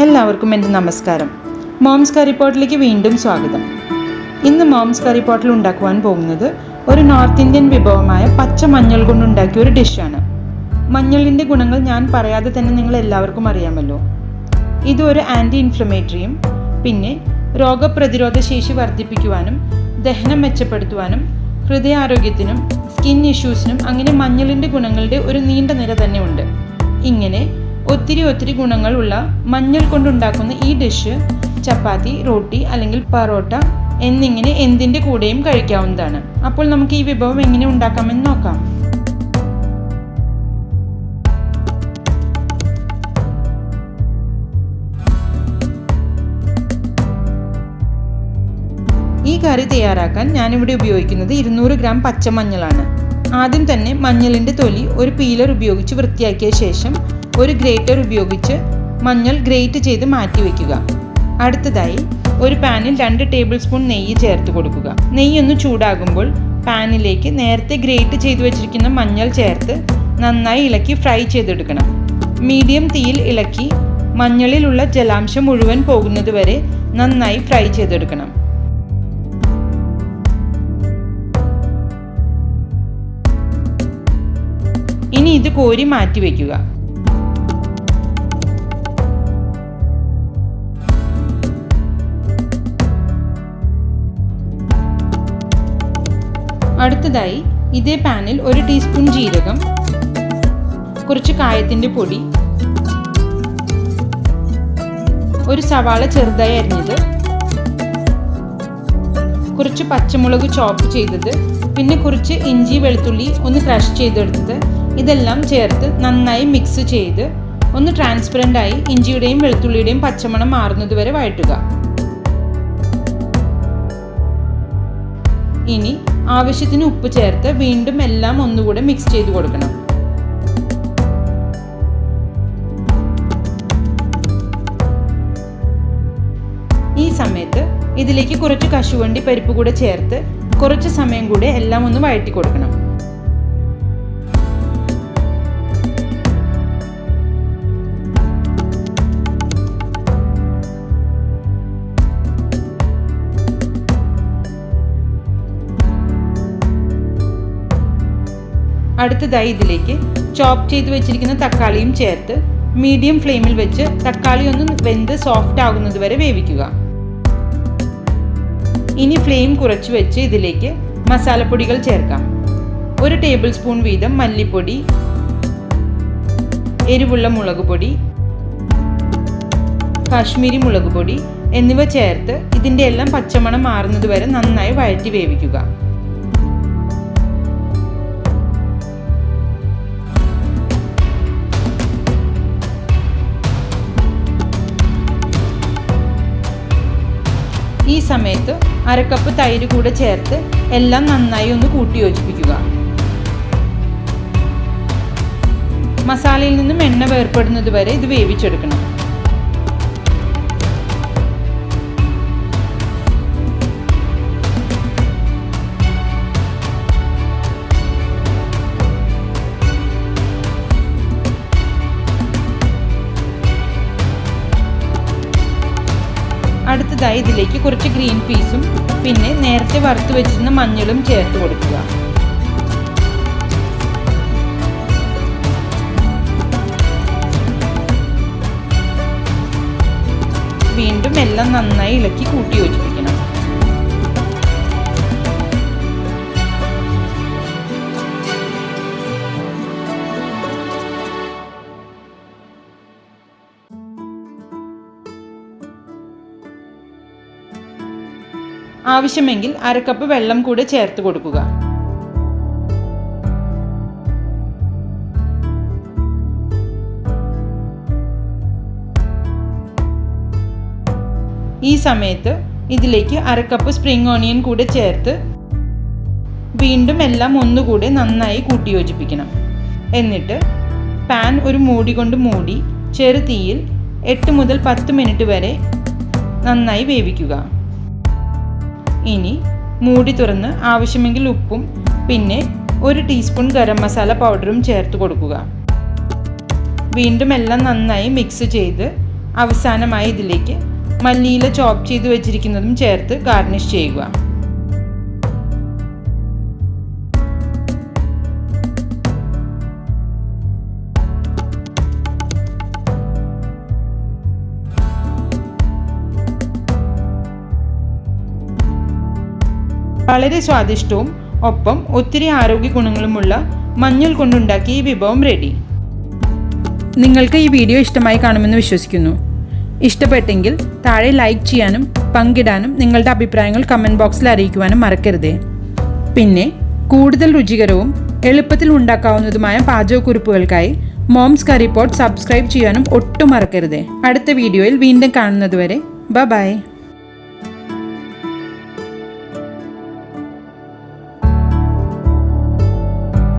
എല്ലാവർക്കും എന്റെ നമസ്കാരം. മോംസ് കറി പോട്ടിലേക്ക് വീണ്ടും സ്വാഗതം. ഇന്ന് മോംസ് കറി പോട്ടിൽ ഉണ്ടാക്കുവാൻ പോകുന്നത് ഒരു നോർത്ത് ഇന്ത്യൻ വിഭവമായ പച്ച മഞ്ഞൾ കൊണ്ടുണ്ടാക്കിയ ഒരു ഡിഷാണ്. മഞ്ഞളിന്റെ ഗുണങ്ങൾ ഞാൻ പറയാതെ തന്നെ നിങ്ങൾ എല്ലാവർക്കും അറിയാമല്ലോ. ഇത് ഒരു ആന്റി ഇൻഫ്ലമേറ്ററിയും പിന്നെ രോഗപ്രതിരോധ ശേഷി വർദ്ധിപ്പിക്കുവാനും ദഹനം മെച്ചപ്പെടുത്തുവാനും ഹൃദയാരോഗ്യത്തിനും സ്കിൻ ഇഷ്യൂസിനും അങ്ങനെ മഞ്ഞളിന്റെ ഗുണങ്ങളുടെ ഒരു നീണ്ട നിര തന്നെയുണ്ട്. ഇങ്ങനെ ഒത്തിരി ഒത്തിരി ഗുണങ്ങളുള്ള മഞ്ഞൾ കൊണ്ടുണ്ടാക്കുന്ന ഈ ഡിഷ് ചപ്പാത്തി റോട്ടി അല്ലെങ്കിൽ പറോട്ട എന്നിങ്ങനെ എന്തിന്റെ കൂടെയും കഴിക്കാവുന്നതാണ്. അപ്പോൾ നമുക്ക് ഈ വിഭവം എങ്ങനെ ഉണ്ടാക്കാമെന്ന് നോക്കാം. ഈ കറി തയ്യാറാക്കാൻ ഞാനിവിടെ ഉപയോഗിക്കുന്നത് ഇരുന്നൂറ് ഗ്രാം പച്ചമഞ്ഞളാണ്. ആദ്യം തന്നെ മഞ്ഞളിന്റെ തൊലി ഒരു പീലർ ഉപയോഗിച്ച് വൃത്തിയാക്കിയ ശേഷം ഒരു ഗ്രേറ്റർ ഉപയോഗിച്ച് മഞ്ഞൾ ഗ്രേറ്റ് ചെയ്ത് മാറ്റി വയ്ക്കുക അടുത്തതായി ഒരു പാനിൽ രണ്ട് ടേബിൾ സ്പൂൺ നെയ്യ് ചേർത്ത് കൊടുക്കുക. നെയ്യ് ഒന്ന് ചൂടാകുമ്പോൾ പാനിലേക്ക് നേരത്തെ ഗ്രേറ്റ് ചെയ്ത് വെച്ചിരിക്കുന്ന മഞ്ഞൾ ചേർത്ത് നന്നായി ഇളക്കി ഫ്രൈ ചെയ്തെടുക്കണം. മീഡിയം തീയിൽ ഇളക്കി മഞ്ഞളിലുള്ള ജലാംശം മുഴുവൻ പോകുന്നത് വരെ നന്നായി ഫ്രൈ ചെയ്തെടുക്കണം. ഇനി ഇത് കോരി മാറ്റി വയ്ക്കുക അടുത്തതായി ഇതേ പാനിൽ ഒരു ടീസ്പൂൺ ജീരകം കുറച്ച് കായത്തിന്റെ പൊടി ഒരു സവാള ചെറുതായി അരിഞ്ഞത് കുറച്ച് പച്ചമുളക് ചോപ്പ് ചെയ്തത് പിന്നെ കുറച്ച് ഇഞ്ചി വെളുത്തുള്ളി ഒന്ന് ക്രഷ് ചെയ്തെടുത്തത് ഇതെല്ലാം ചേർത്ത് നന്നായി മിക്സ് ചെയ്ത് ഒന്ന് ട്രാൻസ്പെറന്റ് ആയി ഇഞ്ചിയുടെയും വെളുത്തുള്ളിയുടെയും പച്ചമണം മാറുന്നതുവരെ വഴറ്റുക. ഇനി ആവശ്യത്തിന് ഉപ്പ് ചേർത്ത് വീണ്ടും എല്ലാം ഒന്നുകൂടെ മിക്സ് ചെയ്ത് കൊടുക്കണം. ഈ സമയത്ത് ഇതിലേക്ക് കുറച്ച് കശുവണ്ടി പരിപ്പ് കൂടെ ചേർത്ത് കുറച്ച് സമയം കൂടെ എല്ലാം ഒന്ന് വഴറ്റി കൊടുക്കണം. അടുത്തതായി ഇതിലേക്ക് ചോപ്പ് ചെയ്ത് വെച്ചിരിക്കുന്ന തക്കാളിയും ചേർത്ത് മീഡിയം ഫ്ലെയിമിൽ വെച്ച് തക്കാളി ഒന്ന് വെന്ത് സോഫ്റ്റ് ആകുന്നത് വരെ വേവിക്കുക. ഇനി ഫ്ലെയിം കുറച്ച് വെച്ച് ഇതിലേക്ക് മസാലപ്പൊടികൾ ചേർക്കാം. ഒരു ടേബിൾ സ്പൂൺ വീതം മല്ലിപ്പൊടി എരിവുള്ള മുളക് പൊടി കാശ്മീരി മുളക് പൊടി എന്നിവ ചേർത്ത് ഇതിന്റെ എല്ലാം പച്ചമണം മാറുന്നത് വരെ നന്നായി വഴറ്റി വേവിക്കുക. സമയത്ത് അരക്കപ്പ് തൈര് കൂടെ ചേർത്ത് എല്ലാം നന്നായി ഒന്ന് കൂട്ടി യോജിപ്പിക്കുക മസാലയിൽ നിന്നും എണ്ണ വേർപ്പെടുന്നത് വരെ ഇത് വേവിച്ചെടുക്കണം. അടുത്തതായി ഇതിലേക്ക് കുറച്ച് ഗ്രീൻ പീസും പിന്നെ നേരത്തെ വറുത്ത് വെച്ചിരുന്ന മഞ്ഞളും ചേർത്ത് കൊടുക്കുക. വീണ്ടും എല്ലാം നന്നായി ഇളക്കി കൂട്ടി യോജിപ്പിക്കണം ആവശ്യമെങ്കിൽ അരക്കപ്പ് വെള്ളം കൂടെ ചേർത്ത് കൊടുക്കുക. ഈ സമയത്ത് ഇതിലേക്ക് അരക്കപ്പ് സ്പ്രിംഗ് ഓണിയൻ കൂടെ ചേർത്ത് വീണ്ടും എല്ലാം ഒന്നുകൂടെ നന്നായി കൂട്ടി യോജിപ്പിക്കണം എന്നിട്ട് പാൻ ഒരു മൂടി കൊണ്ട് മൂടി ചെറുതീയിൽ എട്ട് മുതൽ പത്ത് മിനിറ്റ് വരെ നന്നായി വേവിക്കുക. ഇനി മൂടി തുറന്ന് ആവശ്യമെങ്കിൽ ഉപ്പും പിന്നെ ഒരു ടീസ്പൂൺ ഗരം മസാല പൗഡറും ചേർത്ത് കൊടുക്കുക. വീണ്ടും എല്ലാം നന്നായി മിക്സ് ചെയ്ത് അവസാനമായി ഇതിലേക്ക് മല്ലിയില ചോപ്പ് ചെയ്ത് വെച്ചിരിക്കുന്നതും ചേർത്ത് ഗാർണിഷ് ചെയ്യുക. വളരെ സ്വാദിഷ്ടവും ഒപ്പം ഒത്തിരി ആരോഗ്യ ഗുണങ്ങളുമുള്ള മഞ്ഞൾ കൊണ്ടുണ്ടാക്കിയ ഈ വിഭവം റെഡി നിങ്ങൾക്ക് ഈ വീഡിയോ ഇഷ്ടമായി കാണുമെന്ന് വിശ്വസിക്കുന്നു. ഇഷ്ടപ്പെട്ടെങ്കിൽ താഴെ ലൈക്ക് ചെയ്യാനും പങ്കിടാനും നിങ്ങളുടെ അഭിപ്രായങ്ങൾ കമന്റ് ബോക്സിൽ അറിയിക്കുവാനും മറക്കരുതേ. പിന്നെ കൂടുതൽ രുചികരവും എളുപ്പത്തിൽ ഉണ്ടാക്കാവുന്നതുമായ പാചകക്കുറിപ്പുകൾക്കായി മോംസ് കറി പോട്ട് സബ്സ്ക്രൈബ് ചെയ്യാനും ഒട്ടും മറക്കരുതേ. അടുത്ത വീഡിയോയിൽ വീണ്ടും കാണുന്നതുവരെ ബ ബൈ